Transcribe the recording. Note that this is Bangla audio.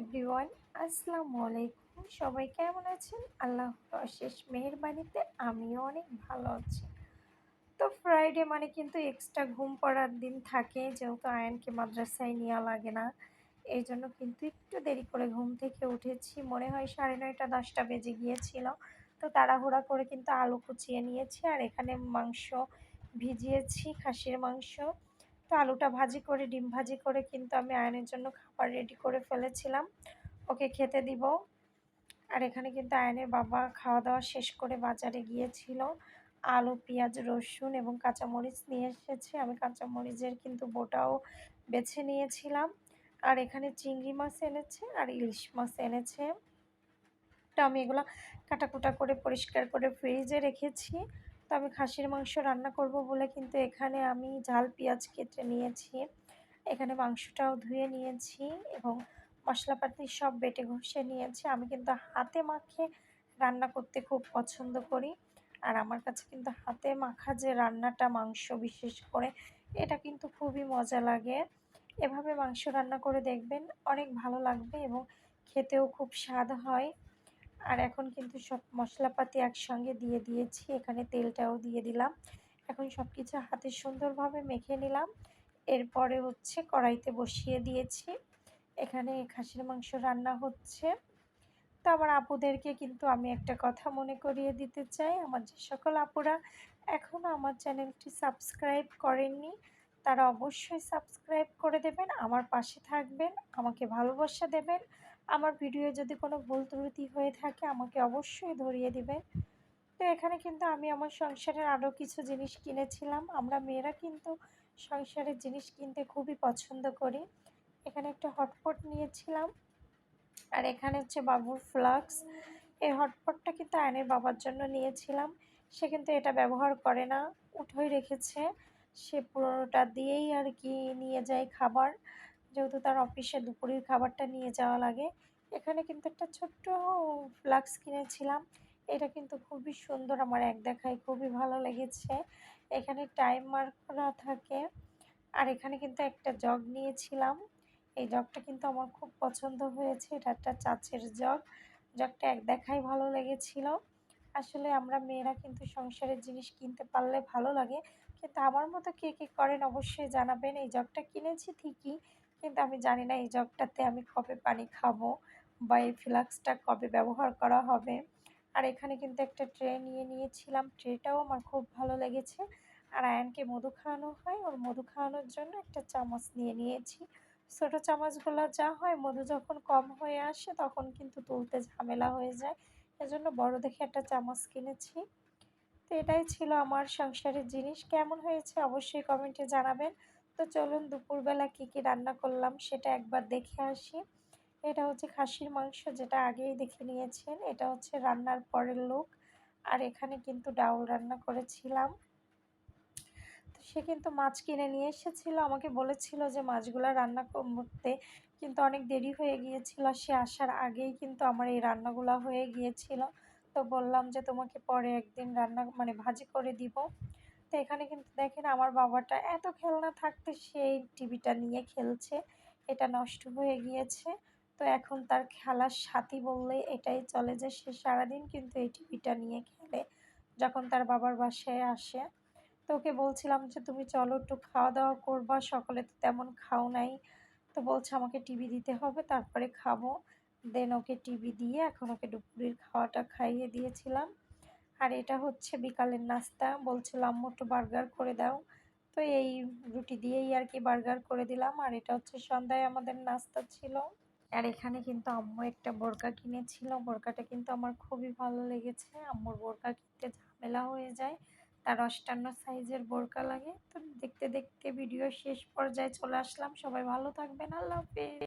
এভরিওয়ান, আসসালামু আলাইকুম। সবাই কেমন আছেন? আল্লাহ অশেষ মেহেরবানিতে আমিও অনেক ভালো আছি। তো ফ্রাইডে মানে কিন্তু এক্সট্রা ঘুম পড়ার দিন থাকে, যেহেতু আয়নকে মাদ্রাসায় নেওয়া লাগে না। এই জন্য কিন্তু একটু দেরি করে ঘুম থেকে উঠেছি। মনে হয় সাড়ে নয়টা, দশটা বেজে গিয়েছিল। তো তাড়াহুড়া করে কিন্তু আলু কুচিয়ে নিয়েছি আর এখানে মাংস ভিজিয়েছি, খাসির মাংস। তো আলুটা ভাজি করে, ডিম ভাজি করে কিন্তু আমি আয়নের জন্য খাবার রেডি করে ফেলেছিলাম। ওকে খেতে দিব। আর এখানে কিন্তু আয়নের বাবা খাওয়া দাওয়া শেষ করে বাজারে গিয়েছিল। আলু, পেঁয়াজ, রসুন এবং কাঁচামরিচ নিয়ে এসেছে। আমি কাঁচামরিচের কিন্তু বোটাও বেছে নিয়েছিলাম। আর এখানে চিংড়ি মাছ এনেছে আর ইলিশ মাছ এনেছে। তো আমি এগুলো কাটাকুটা করে, পরিষ্কার করে ফ্রিজে রেখেছি। তো আমি খাসির মাংস রান্না করব বলে কিন্তু এখানে আমি ঝাল পেঁয়াজ কেটে নিয়েছি। এখানে মাংসটাও ধুয়ে নিয়েছি এবং মশলাপাতি সব বেটে ঘষে নিয়েছি। আমি কিন্তু হাতে মাখে রান্না করতে খুব পছন্দ করি। আর আমার কাছে কিন্তু হাতে মাখা যে রান্নাটা মাংস বিশেষ করে, এটা কিন্তু খুবই মজা লাগে। এভাবে মাংস রান্না করে দেখবেন অনেক ভালো লাগবে এবং খেতেও খুব স্বাদ হয়। আর এখন কিন্তু সব মশলাপাতি একসঙ্গে দিয়ে দিয়েছি, এখানে তেলটাও দিয়ে দিলাম। এখন সব কিছু হাতে সুন্দরভাবে মেখে নিলাম। এরপরে হচ্ছে কড়াইতে বসিয়ে দিয়েছি। এখানে খাসির মাংস রান্না হচ্ছে। তো আমার আপুদেরকে কিন্তু আমি একটা কথা মনে করিয়ে দিতে চাই। আমার যে সকল আপুরা এখনও আমার চ্যানেলটি সাবস্ক্রাইব করেননি, তারা অবশ্যই সাবস্ক্রাইব করে দেবেন, আমার পাশে থাকবেন, আমাকে ভালোবাসা দেবেন। আমার ভিডিও যদি কোনো ভুল ত্রুটি হয়ে থাকে, আমাকে অবশ্যই ধরিয়ে দিবেন তো এখানে কিন্তু আমি আমার সংসারের আরও কিছু জিনিস কিনেছিলাম। আমরা মেয়েরা কিন্তু সংসারের জিনিস কিনতে খুবই পছন্দ করি। এখানে একটা হটপট নিয়েছিলাম। আর এখানে হচ্ছে বাবুর ফ্লাক্স এই হটপটটা কিন্তু আয়নের বাবার জন্য নিয়েছিলাম। সে কিন্তু এটা ব্যবহার করে না। উঠোই রেখেছে। সে পুরোটা দিয়েই আর কি নিয়ে যায় খাবার। যেহেতু তার অফিসে দুপুরের খাবারটা নিয়ে যাওয়া লাগে। এখানে কিন্তু একটা ছোট্ট ফ্লাক্স কিনেছিলাম। এটা কিন্তু খুবই সুন্দর, আমার এক দেখায় খুবই ভালো লেগেছে। এখানে টাইম মার্ক করা থাকে। আর এখানে কিন্তু একটা জগ নিয়েছিলাম। এই জগটা কিন্তু আমার খুব পছন্দ হয়েছে। এটা একটা চাচের জগ জগটা এক দেখাই ভালো লেগেছিল। আসলে আমরা মেয়েরা কিন্তু সংসারের জিনিস কিনতে পারলে ভালো লাগে। কিন্তু আমার মতো কে কী করেন অবশ্যই জানাবেন। এই জগটা কিনেছি ঠিকই। কিন্তু আমি জানি না এই জগটাতে আমি কবে পানি খাব বা এই ফ্লাক্সটা কবে ব্যবহার করা হবে। আর এখানে কিন্তু একটা ট্রে নিয়ে নিয়েছিলাম, ট্রেটাও আমার খুব ভালো লেগেছে। আর আয়নকে মধু খাওয়ানো হয়, ওর মধু খাওয়ানোর জন্য একটা চামচ নিয়ে নিয়েছি। ছোটো চামচগুলো যা হয়, মধু যখন কম হয়ে আসে তখন কিন্তু তুলতে ঝামেলা হয়ে যায়। এজন্য বড় দেখে একটা চামচ কিনেছি। তো এটাই ছিল আমার সংসারের জিনিস। কেমন হয়েছে অবশ্যই কমেন্টে জানাবেন। তো চলুন দুপুরবেলা কী কী রান্না করলাম সেটা একবার দেখে আসি। এটা হচ্ছে খাসির মাংস যেটা আগেই দেখে নিয়েছেন। এটা হচ্ছে রান্নার পরের লোক। আর এখানে কিন্তু ডাউল রান্না করেছিলাম। তো সে কিন্তু মাছ কিনে নিয়ে এসেছিল। আমাকে বলেছিল যে মাছগুলো রান্না করতে কিন্তু অনেক দেরি হয়ে গিয়েছিল। সে আসার আগেই কিন্তু আমার এই রান্নাগুলো হয়ে গিয়েছিল। তো বললাম যে তোমাকে পরে একদিন রান্না মানে ভাজি করে দিব। তো এখানে কিন্তু দেখেন আমার বাবাটা এত খেলনা থাকতে সেই টিভিটা নিয়ে খেলছে। এটা নষ্ট হয়ে গিয়েছে। তো এখন তার খেলার সাথী বললে এটাই চলে যে সে সারাদিন কিন্তু এই টিভিটা নিয়ে খেলে, যখন তার বাবার বাসায় আসে। তো ওকে বলছিলাম যে, তুমি চলো একটু খাওয়া দাওয়া করবা, সকলে তো তেমন খাও নাই। তো বলছে, আমাকে টিভি দিতে হবে, তারপরে খাব। দেন ওকে টিভি দিয়ে এখন ওকে দুপুরের খাওয়াটা খাইয়ে দিয়েছিলাম। আর এটা হচ্ছে বিকালের নাস্তা। বলছিল, আম্মু, একটু বার্গার করে দাও। তো এই রুটি দিয়েই আর কি বার্গার করে দিলাম। আর এটা হচ্ছে সন্ধ্যায় আমাদের নাস্তা ছিল। আর এখানে কিন্তু আম্মু একটা বোরকা কিনেছিল। বোরকাটা কিন্তু আমার খুবই ভালো লেগেছে। আম্মুর বোরকা কিনতে ঝামেলা হয়ে যায়। তার অষ্টান্ন সাইজের বোরকা লাগে। তো দেখতে দেখতে ভিডিও শেষ পর্যায়ে চলে আসলাম। সবাই ভালো থাকবেন। আল্লাহ হাফেজ।